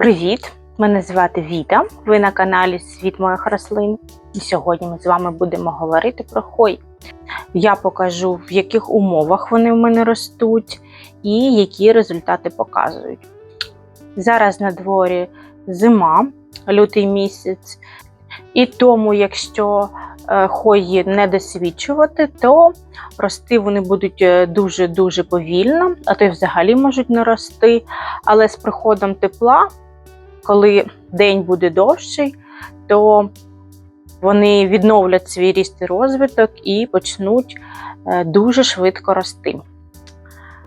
Привіт! Мене звати Віта. Ви на каналі Світ моїх рослин. І сьогодні ми з вами будемо говорити про хой. Я покажу, в яких умовах вони в мене ростуть і які результати показують. Зараз на дворі зима, лютий місяць, і тому, якщо е, хої не досвідчувати, то рости вони будуть е, дуже-дуже повільно, а то й взагалі можуть не рости. Але з приходом тепла, коли день буде довший, то вони відновлять свій ріст і розвиток і почнуть е, дуже швидко рости.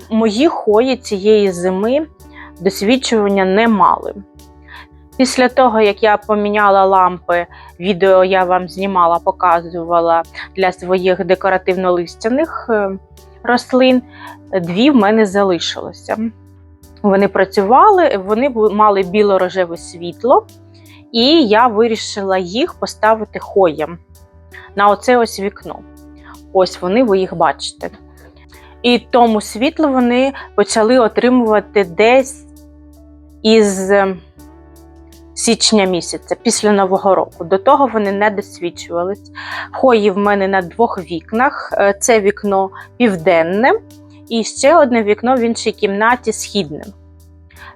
Мої хої цієї зими досвідчування не мали. Після того, як я поміняла лампи, відео я вам знімала, показувала для своїх декоративно-листяних е, рослин, дві в мене залишилося. Вони працювали, вони мали біло-рожеве світло, і я вирішила їх поставити хоєм на оце ось вікно. Ось вони, ви їх бачите. І тому світло вони почали отримувати десь із е, січня місяця, після Нового року. До того вони не досвідчувались. Хої в мене на двох вікнах. Е, Це вікно південне, і ще одне вікно в іншій кімнаті східне.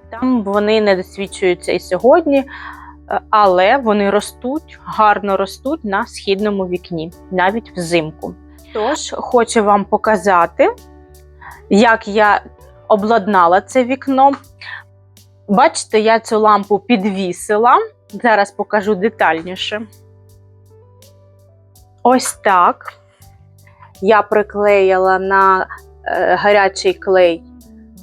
Там вони не досвідчуються і сьогодні, е, але вони ростуть, гарно ростуть на східному вікні, навіть взимку. Тож, хочу вам показати, як я обладнала це вікно. Бачите, я цю лампу підвісила. Зараз покажу детальніше. Ось так. Я приклеїла на е, гарячий клей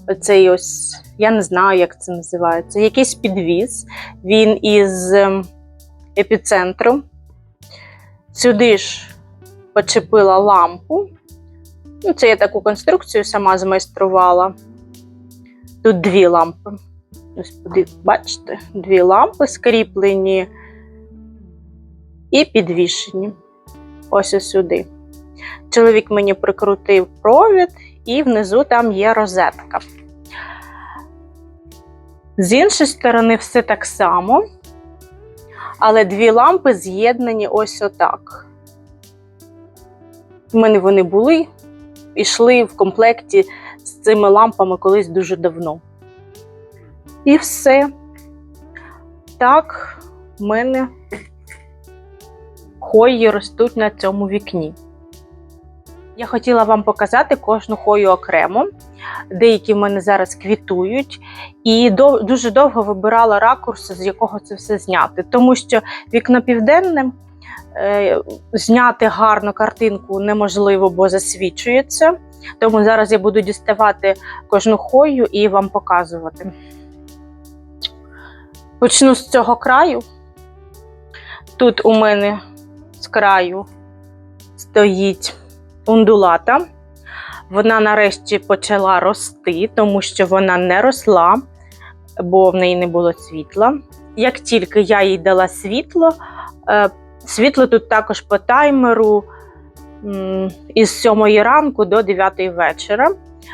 оцей ось, я не знаю, як це називається, якийсь підвіс. Він із ем, епіцентру. Сюди ж почепила лампу. Ну, це я таку конструкцію сама змайструвала. Тут дві лампи. Бачите, дві лампи скріплені і підвішені. Ось сюди. Чоловік мені прикрутив провід, і внизу там є розетка. З іншої сторони, все так само, але дві лампи з'єднані ось отак. У мене вони були, йшли в комплекті з цими лампами колись дуже давно. І все. Так, в мене хої ростуть на цьому вікні. Я хотіла вам показати кожну хою окремо. Деякі в мене зараз квітують, і дуже довго вибирала ракурс, з якого це все зняти. Тому що вікно південне е, зняти гарну картинку неможливо, бо засвічується. Тому зараз я буду діставати кожну хою і вам показувати. Почну з цього краю. Тут у мене з краю стоїть ундулата. Вона нарешті почала рости, тому що вона не росла, бо в неї не було світла. Як тільки я їй дала світло, е, світло тут також по таймеру із 7 ранку до 9 вечора.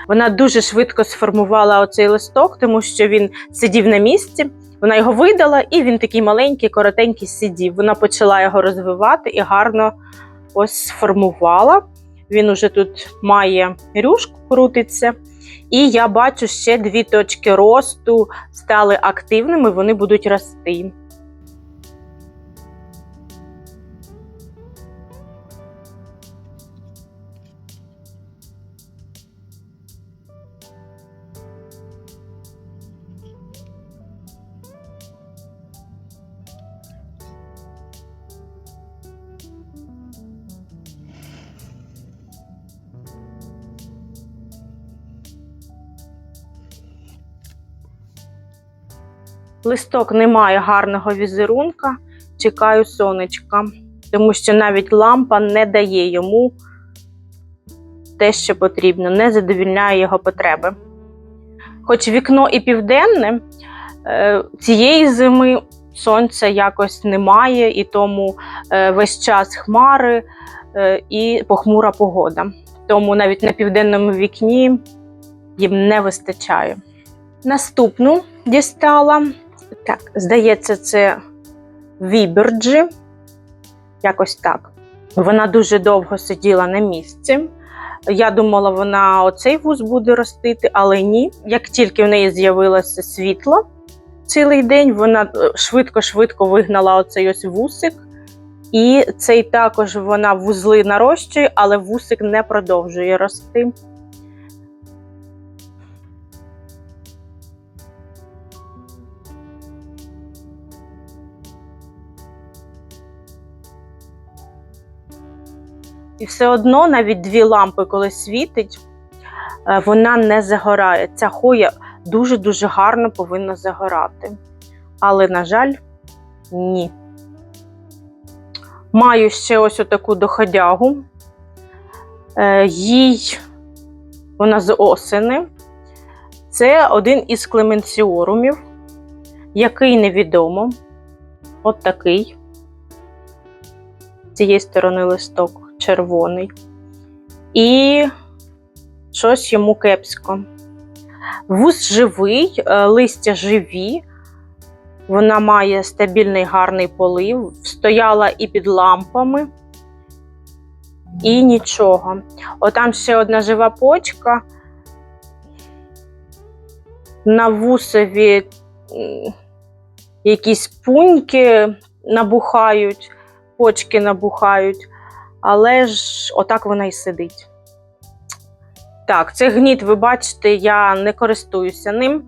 Вона дуже швидко сформувала оцей листок, тому що він сидів на місці. Вона його видала, і він такий маленький, коротенький сидів. Вона почала його розвивати і гарно ось сформувала. Він уже тут має рюшку, крутиться. І я бачу ще дві точки росту стали активними, вони будуть рости. Листок не має гарного візерунка, чекаю сонечка, тому що навіть лампа не дає йому те, що потрібно, не задовільняє його потреби. Хоч вікно і південне, е, цієї зими сонця якось немає, і тому е, весь час хмари е, і похмура погода. Тому навіть на південному вікні їм не вистачає. Наступну дістала Так, здається, це Віберджі. Якось так. Вона дуже довго сиділа на місці. Я думала, вона оцей вуз буде ростити, але ні. Як тільки в неї з'явилося світло цілий день, вона е, швидко-швидко вигнала оцей ось вусик. І цей також вона вузли нарощує, але вусик не продовжує рости. І все одно навіть дві лампи, коли світить, е, вона не загорає. Ця хоя дуже-дуже гарно повинна загорати. Але, на жаль, ні. Маю ще ось таку доходягу. Е, Їй вона з осени. Це один із клеменціорумів, який невідомо. От такий. З цієї сторони листок червоний. І щось йому кепсько. Вуз живий, е, листя живі. Вона має стабільний гарний полив, стояла і під лампами, і нічого. Отам ще одна жива почка. На вусові якісь пуньки набухають, почки набухають, але ж отак вона і сидить. Так, це гніт, ви бачите, я не користуюся ним.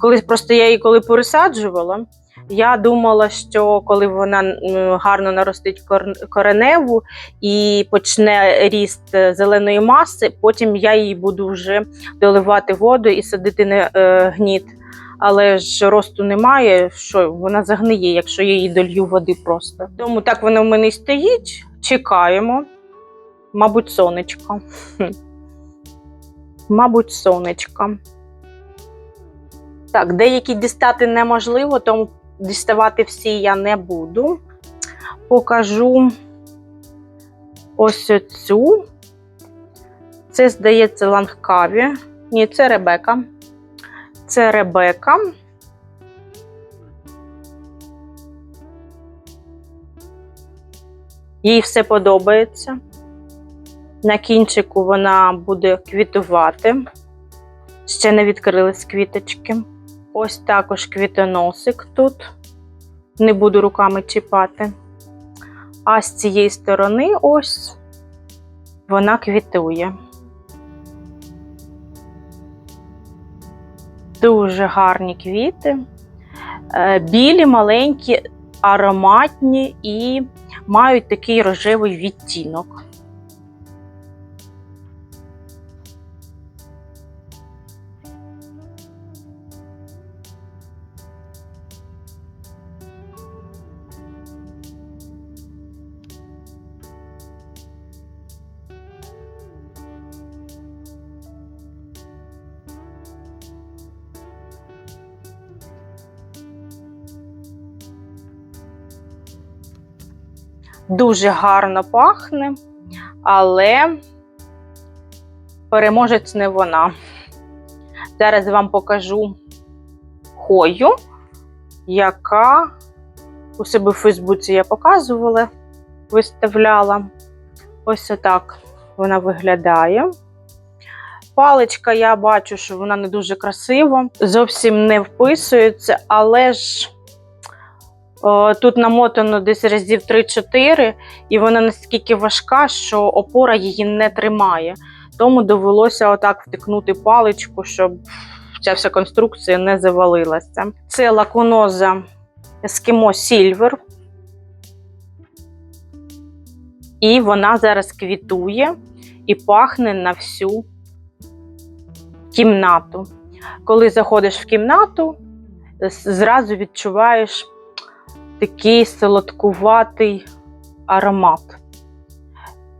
Коли просто я її коли пересаджувала, я думала, що коли вона гарно наростить кореневу і почне ріст е, зеленої маси, потім я їй буду вже доливати воду і садити на е, гніт. Але ж росту немає, що вона загниє, якщо я їй долью води просто. Тому так вона в мене і стоїть, чекаємо. Мабуть, сонечко. Мабуть, сонечко. Так, деякі дістати неможливо, тому діставати всі я не буду. Покажу ось цю. Це, здається, лангкаві. Ні, це Ребека. Це Ребека. Їй все подобається. На кінчику вона буде квітувати. Ще не відкрились квіточки. Ось також квітоносик тут. Не буду руками чіпати. А з цієї сторони ось вона квітує. Дуже гарні квіти. Е, Білі, маленькі, ароматні і мають такий рожевий відтінок. Дуже гарно пахне, але переможець не вона. Зараз вам покажу хою, яка у себе в Фейсбуці я показувала, виставляла. Ось отак вона виглядає. Паличка, я бачу, що вона не дуже красива, зовсім не вписується, але ж тут намотано десь разів 3-4, і вона настільки важка, що опора її не тримає. Тому довелося отак втикнути паличку, щоб ця вся конструкція не завалилася. Це лаконоза Eskimo Silver. І вона зараз квітує і пахне на всю кімнату. Коли заходиш в кімнату, зразу відчуваєш такий солодкуватий аромат.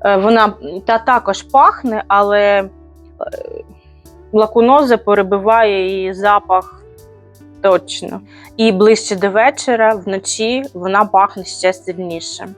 Е, Вона та також пахне, але е, лакуноза перебиває її запах точно. І ближче до вечора, вночі, вона пахне ще сильніше.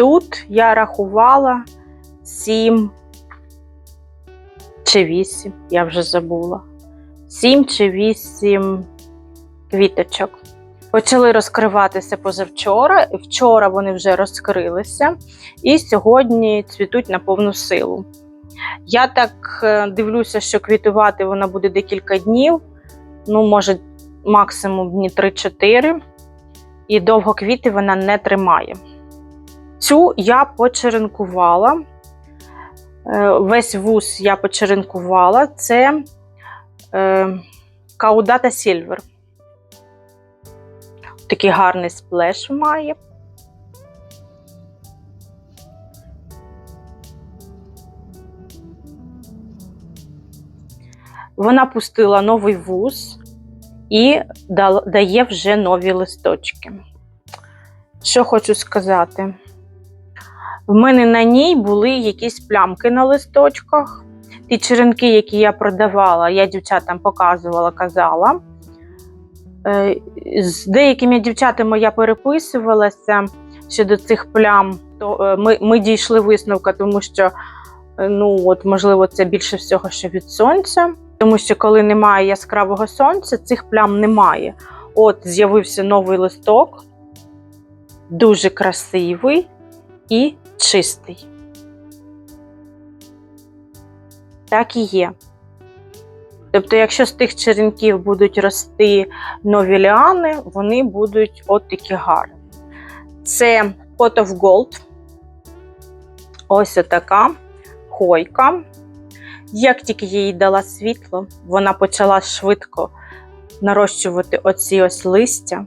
Тут я рахувала 7 чи 8, я вже забула. 7 чи 8 квіточок. Почали розкриватися позавчора. Вчора вони вже розкрилися, і сьогодні цвітуть на повну силу. Я так е, дивлюся, що квітувати вона буде декілька днів, ну, може, максимум дні 3-4, і довго квіти вона не тримає. Цю я почеренкувала. Е, Весь вуз я почеренкувала. Це е, Каудата Сільвер. Такий гарний сплеш має. Вона пустила новий вуз і дає вже нові листочки. Що хочу сказати? В мене на ній були якісь плямки на листочках. Ті черенки, які я продавала, я дівчатам показувала, казала. Е, З деякими дівчатами я переписувалася щодо цих плям. То е, ми, ми дійшли висновка, тому що, е, ну, от, можливо, це більше всього, що від сонця. Тому що, коли немає яскравого сонця, цих плям немає. От з'явився новий листок, дуже красивий і чистий. Так і є. Тобто, якщо з тих черенків будуть рости нові ліани, вони будуть от такі гарні. Це Pot of Gold. Ось така хойка. Як тільки їй дала світло, вона почала швидко нарощувати оці ось листя.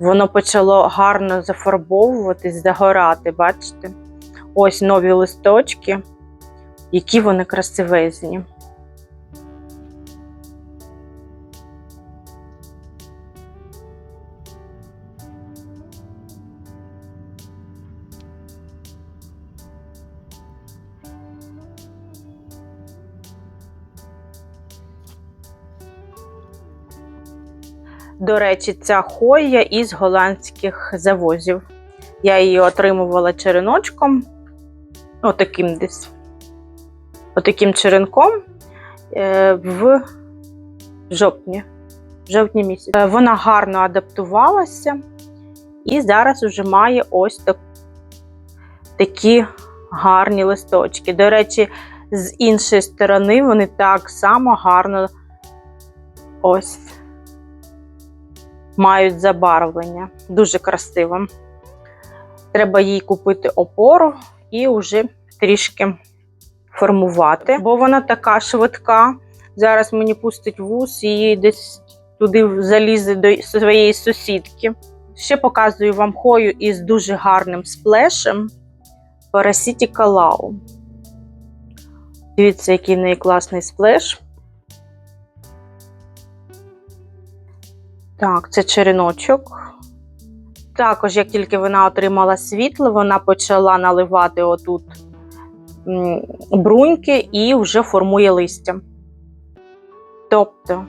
Воно почало гарно зафарбовуватись, загорати, бачите? Ось нові листочки, які вони красивезні. До речі, ця хоя із голландських завозів. Я її отримувала череночком, отаким десь, отаким черенком е, в жовтні, в жовтні місяці. Е, Вона гарно адаптувалася і зараз вже має ось так, такі гарні листочки. До речі, з іншої сторони вони так само гарно ось мають забарвлення. Дуже красиво. Треба їй купити опору і вже трішки формувати, бо вона така швидка. Зараз мені пустить вуз і десь туди залізе до своєї сусідки. Ще показую вам хою із дуже гарним сплешем Parasiti Калау. Дивіться, який неї класний сплеш. Так, це череночок. Також, як тільки вона отримала світло, вона почала наливати отут бруньки і вже формує листя. Тобто,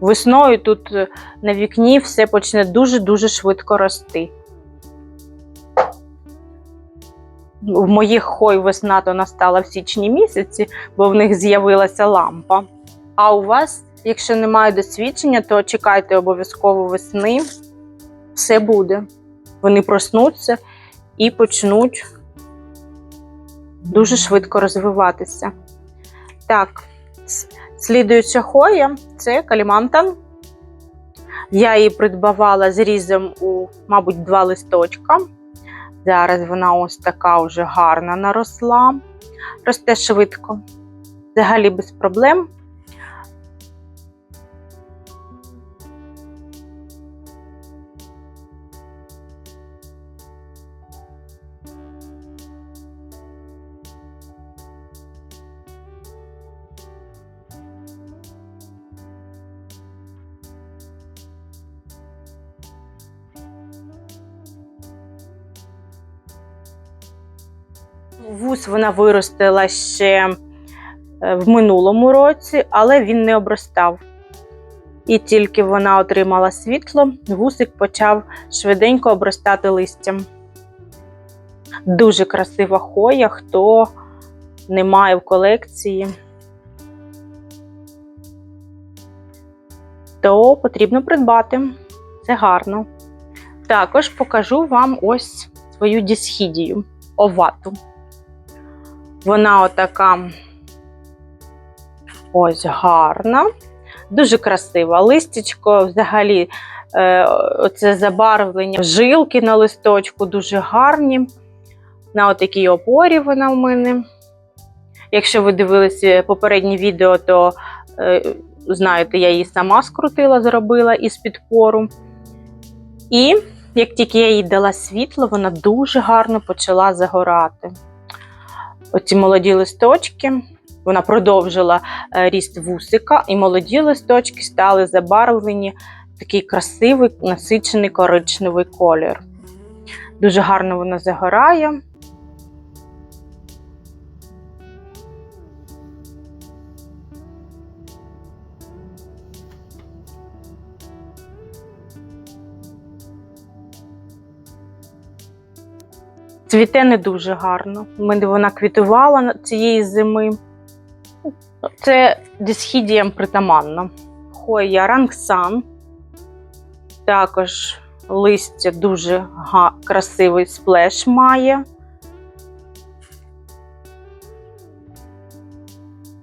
весною тут е, на вікні все почне дуже-дуже швидко рости. В моїх хой весна то настала в січні місяці, бо в них з'явилася лампа. А у вас, якщо немає досвідчення, то чекайте обов'язково весни. Все буде. Вони проснуться і почнуть дуже швидко розвиватися. Так, слідуюча хоя це калімантан. Я її придбавала зрізом у, мабуть, два листочка. Зараз вона ось така вже гарна наросла. Росте швидко. Взагалі без проблем. Вус вона виростила ще е, в минулому році, але він не обростав. І тільки вона отримала світло, вусик почав швиденько обростати листям. Дуже красива хоя, хто не має в колекції, то потрібно придбати. Це гарно. Також покажу вам ось свою дісхідію овату. Вона отака ось гарна, дуже красива. Листячко взагалі, е, оце забарвлення, жилки на листочку дуже гарні. На отакій опорі вона в мене. Якщо ви дивилися попереднє відео, то е, знаєте, я її сама скрутила, зробила із підпору. І як тільки я їй дала світло, вона дуже гарно почала загорати. Оці молоді листочки, вона продовжила е, ріст вусика, і молоді листочки стали забарвлені в такий красивий насичений коричневий колір. Дуже гарно вона загорає. Цвіте не дуже гарно. У мене вона квітувала цієї зими. Це дисхідіям притаманно. Хоя рангсан. Також листя дуже красивий сплеш має.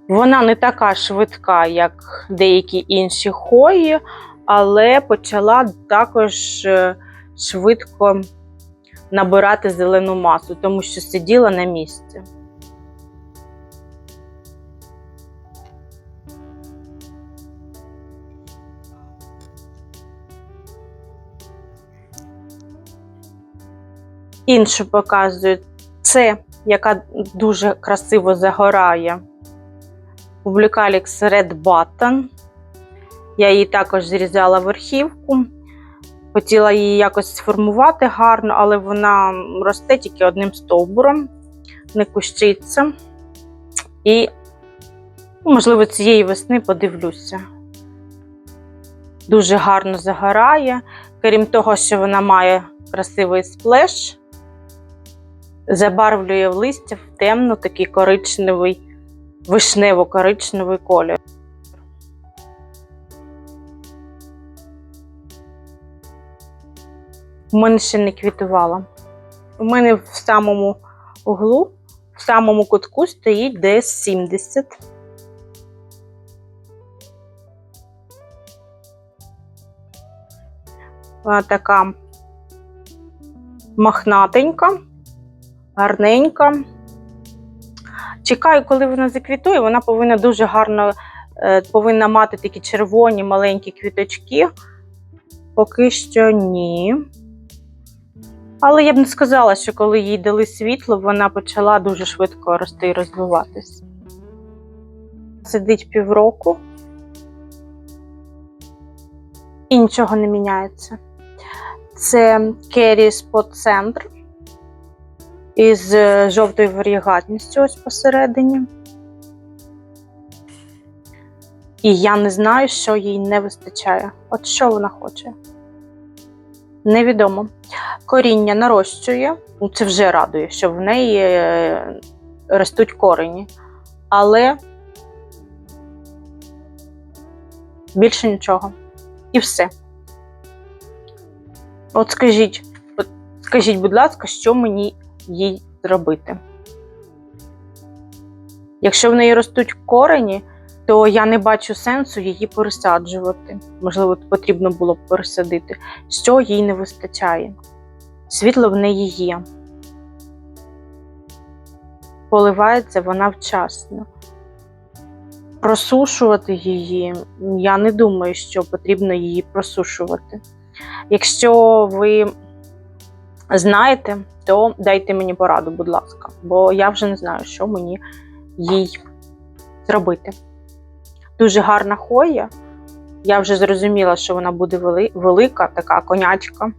Вона не така швидка, як деякі інші хої, але почала також е, швидко набирати зелену масу, тому що сиділа на місці. Іншу показую. Це, яка дуже красиво загорає. Publicalix Red Button. Я її також зрізала верхівку. Хотіла її якось сформувати гарно, але вона росте тільки одним стовбуром, не кущиться. І, можливо, цієї весни подивлюся. Дуже гарно загорає. Крім того, що вона має красивий сплеш, забарвлює в листя в темно такий коричневий, вишнево-коричневий колір. У мене ще не квітувала. У мене в самому углу, в самому кутку стоїть десь 70. Вона така махнатенька, гарненька. Чекаю, коли вона заквітує, вона повинна дуже гарно е, повинна мати такі червоні маленькі квіточки. Поки що ні. Але я б не сказала, що коли їй дали світло, вона почала дуже швидко рости і розвиватись. Сидить півроку і нічого не міняється. Це Kerry Spot Center із е, жовтою варігатністю ось посередині. І я не знаю, що їй не вистачає. От що вона хоче. Невідомо. Коріння нарощує, ну це вже радує, що в неї е, ростуть корені. Але більше нічого. І все. От скажіть, от скажіть, будь ласка, що мені їй зробити? Якщо в неї ростуть корені, то я не бачу сенсу її пересаджувати. Можливо, потрібно було б пересадити. Що їй не вистачає? Світло в неї є. Поливається вона вчасно. Просушувати її, я не думаю, що потрібно її просушувати. Якщо ви знаєте, то дайте мені пораду, будь ласка, бо я вже не знаю, що мені їй зробити. Дуже гарна хоя. Я вже зрозуміла, що вона буде вели- велика, така конячка.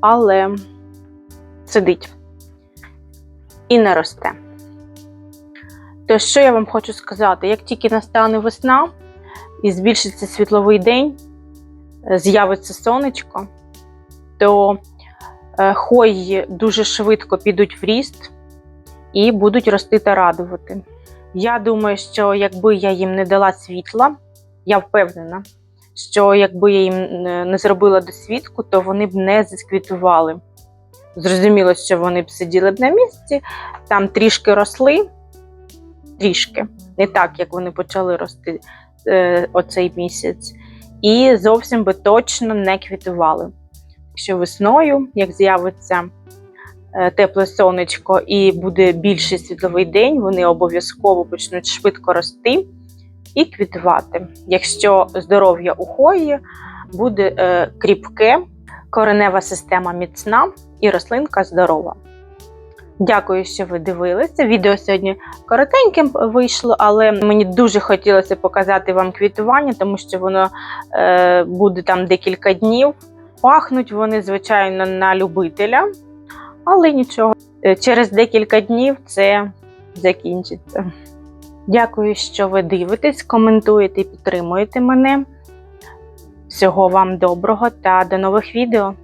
Але сидить і не росте. То що я вам хочу сказати? Як тільки настане весна і збільшиться світловий день, е, з'явиться сонечко, то Е, Хої дуже швидко підуть в ріст і будуть рости та радувати. Я думаю, що якби я їм не дала світла, я впевнена, що якби я їм е, не зробила досвідку, то вони б не засквітували. Зрозуміло, що вони б сиділи б на місці, там трішки росли, трішки, не так, як вони почали рости е, оцей місяць, і зовсім би точно не квітували. Якщо весною, як з'явиться тепле сонечко і буде більший світловий день, вони обов'язково почнуть швидко рости і квітувати. Якщо здоров'я у хої буде е, кріпке, коренева система міцна і рослинка здорова. Дякую, що ви дивилися. Відео сьогодні коротеньким вийшло, але мені дуже хотілося показати вам квітування, тому що воно е, буде там декілька днів. Пахнуть вони, звичайно, на любителя, але нічого. Е, Через декілька днів це закінчиться. Дякую, що ви дивитесь, коментуєте і підтримуєте мене. Всього вам доброго та до нових відео!